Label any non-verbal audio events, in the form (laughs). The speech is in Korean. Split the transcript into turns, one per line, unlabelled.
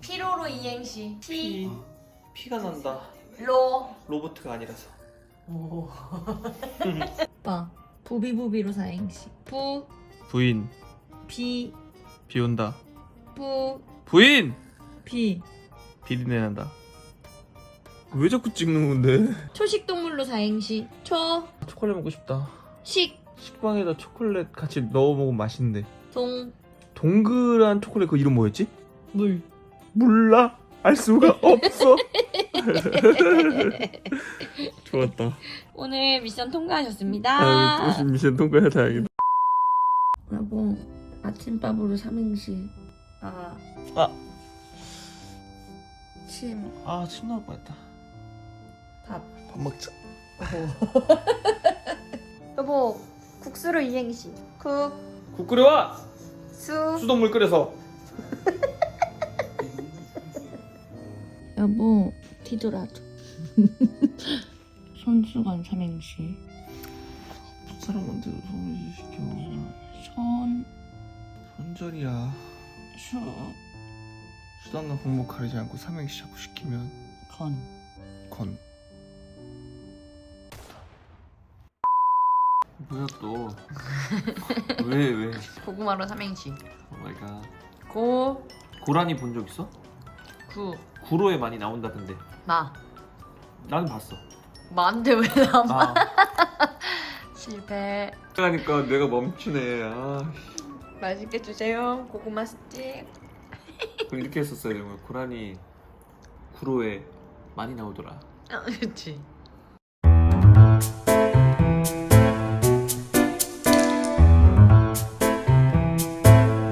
피로로 이행시. 피,
피가 난다.
로.
로보트가 아니라서.
오빠. (laughs) 부비부비로 사행시. 부,
부인.
비,
비 온다.
부,
부인!
비.
비린내 난다. 왜 자꾸 찍는 건데?
초식 동물로 사행시. 초,
초콜릿 먹고 싶다.
식,
식빵에다 초콜릿 같이 넣어 먹으면 맛있는데.
동,
동그란 초콜릿 그 이름 뭐였지?
물
몰라. 알 수가 없어. (laughs) 좋았다.
오늘 미션 통과하셨습니다
아, 또 미션 통과해 다행이다.
여보 아침밥으로 삼행시 아,
아.
침,
아, 침 나올 뻔했다.
밥
밥 먹자. (laughs)
여보 국수로 이행시 국,
국 끓여와.
수
수돗물 끓여서.
여보 뒤돌아줘 (laughs) 손수건 삼행시
사람한테도 소문이 시켜.
손,
손절이야.
수,
수단과 공목 가리지 않고 삼행시 자꾸 시키면
건
건. 뭐야 또? (laughs) 왜 왜?
고구마로 삼행시
오 마이 갓.
고,
고라니 본 적 있어?
구,
구로에 많이 나온다던데.
마
나는 봤어.
마인데 왜 나와
아. (laughs)
실패
그러니까 내가 멈추네. 아.
맛있게 주세요 고구마 스틱
그럼 이렇게 했었어야 되는 거야. 고라니 구로에 많이 나오더라.
아, 그치